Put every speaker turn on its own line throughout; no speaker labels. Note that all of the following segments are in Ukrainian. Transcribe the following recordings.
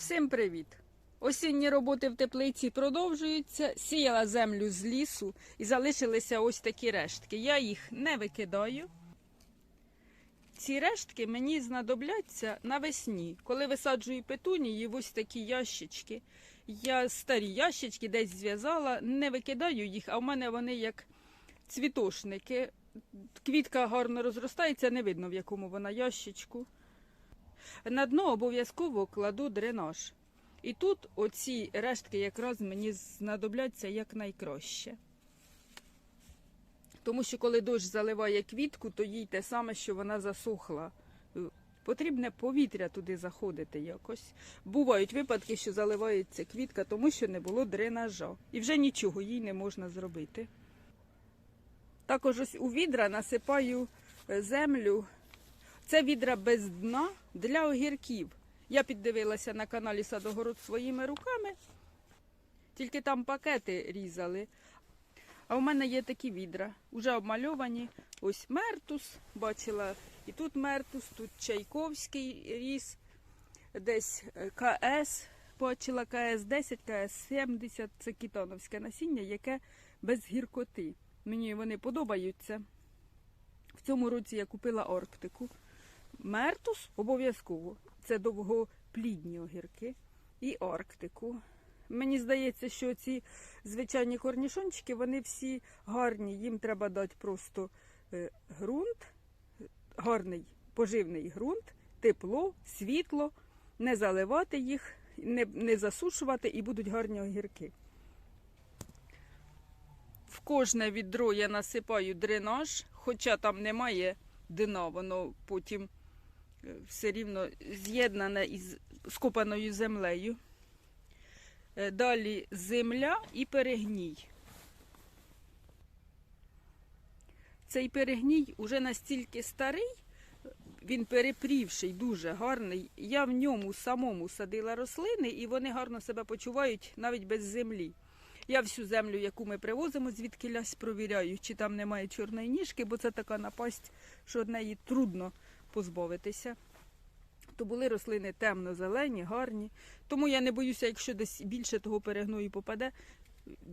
Всім привіт! Осінні роботи в теплиці продовжуються. Сіяла землю з лісу і залишилися ось такі рештки. Я їх не викидаю. Ці рештки мені знадобляться навесні, коли висаджую петунії, в ось такі ящички. Я старі ящички десь зв'язала, не викидаю їх, а в мене вони як цвітошники. Квітка гарно розростається, не видно в якому вона ящичку. На дно обов'язково кладу дренаж. І тут оці рештки якраз мені знадобляться якнайкраще. Тому що коли дощ заливає квітку, то їй те саме, що вона засохла. Потрібне повітря туди заходити якось. Бувають випадки, що заливається квітка, тому що не було дренажа. І вже нічого їй не можна зробити. Також ось у відра насипаю е, землю. Це відра без дна для огірків. Я піддивилася на каналі Садогород своїми руками, тільки там пакети різали. А у мене є такі відра, вже обмальовані. Ось мертус, бачила, і тут мертус, тут Чайковський ріс, десь е, КС, бачила КС 10, КС 70, це кітановське насіння, яке без гіркоти. Мені вони подобаються. В цьому році я купила Арктику. Мертус обов'язково. Це довгоплідні огірки і Арктику. Мені здається, що ці звичайні корнішончики, вони всі гарні. Їм треба дати просто е, ґрунт, гарний поживний ґрунт, тепло, світло, не заливати їх, не, не засушувати і будуть гарні огірки. В кожне відро я насипаю дренаж, хоча там немає дна, воно потім все рівно з'єднане із скопаною землею. Е, Далі земля і перегній. Цей перегній уже настільки старий, він перепрівший, дуже гарний. Я в ньому самому садила рослини, і вони гарно себе почувають навіть без землі. Я всю землю, яку ми привозимо, звідки лясь провіряю, чи там немає чорної ніжки, бо це така напасть, що від неї трудно позбавитися. То були рослини темно-зелені, гарні. Тому я не боюся, якщо десь більше того перегною попаде,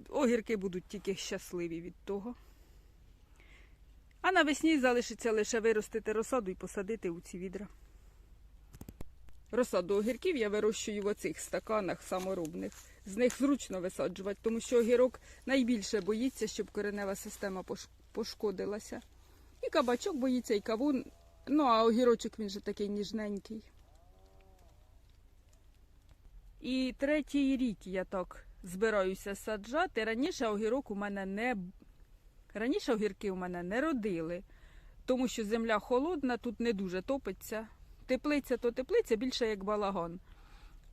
огірки будуть тільки щасливі від того. А навесні залишиться лише виростити розсаду і посадити у ці відра. Розсаду огірків я вирощую в оцих стаканах саморобних. З них зручно висаджувати, тому що огірок найбільше боїться, щоб коренева система пошкодилася. І кабачок боїться, і кавун. Ну, а огірочок він же такий ніжненький. І третій рік я так збираюся саджати. Раніше огірок у мене не раніше огірки у мене не родили, тому що земля холодна, тут не дуже топиться. Теплиця то теплиця більше як балаган.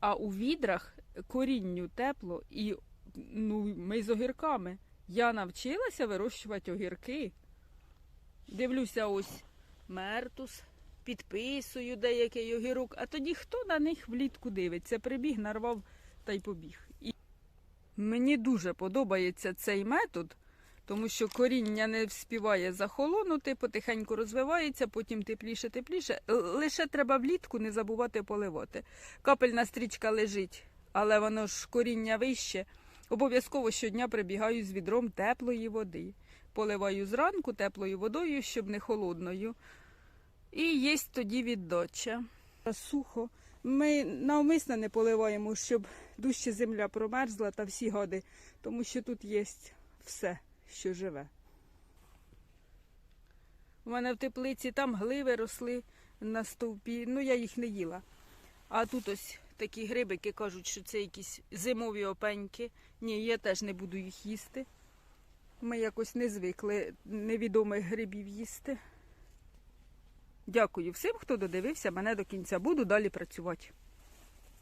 А у відрах корінню тепло і ну, ми з огірками. Я навчилася вирощувати огірки. Дивлюся, ось мертус, підписую деякий огірок, а тоді хто на них влітку дивиться? Прибіг, нарвав та й побіг. І мені дуже подобається цей метод, тому що коріння не вспіває захолонути, потихеньку розвивається, потім тепліше, тепліше. Лише треба влітку не забувати поливати. Капельна стрічка лежить, але воно ж коріння вище. Обов'язково щодня прибігаю з відром теплої води. Поливаю зранку теплою водою, щоб не холодною. І є тоді віддача. Сухо. Ми навмисно не поливаємо, щоб дужче земля промерзла та всі гади, тому що тут є все, що живе. У мене в теплиці там гливи росли на стовпі, ну я їх не їла. А тут ось такі грибики кажуть, що це якісь зимові опеньки. Ні, я теж не буду їх їсти. Ми якось не звикли невідомих грибів їсти. Дякую всім, хто додивився мене до кінця. Буду далі працювати.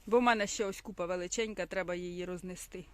Бо в мене ще ось купа величенька, треба її рознести.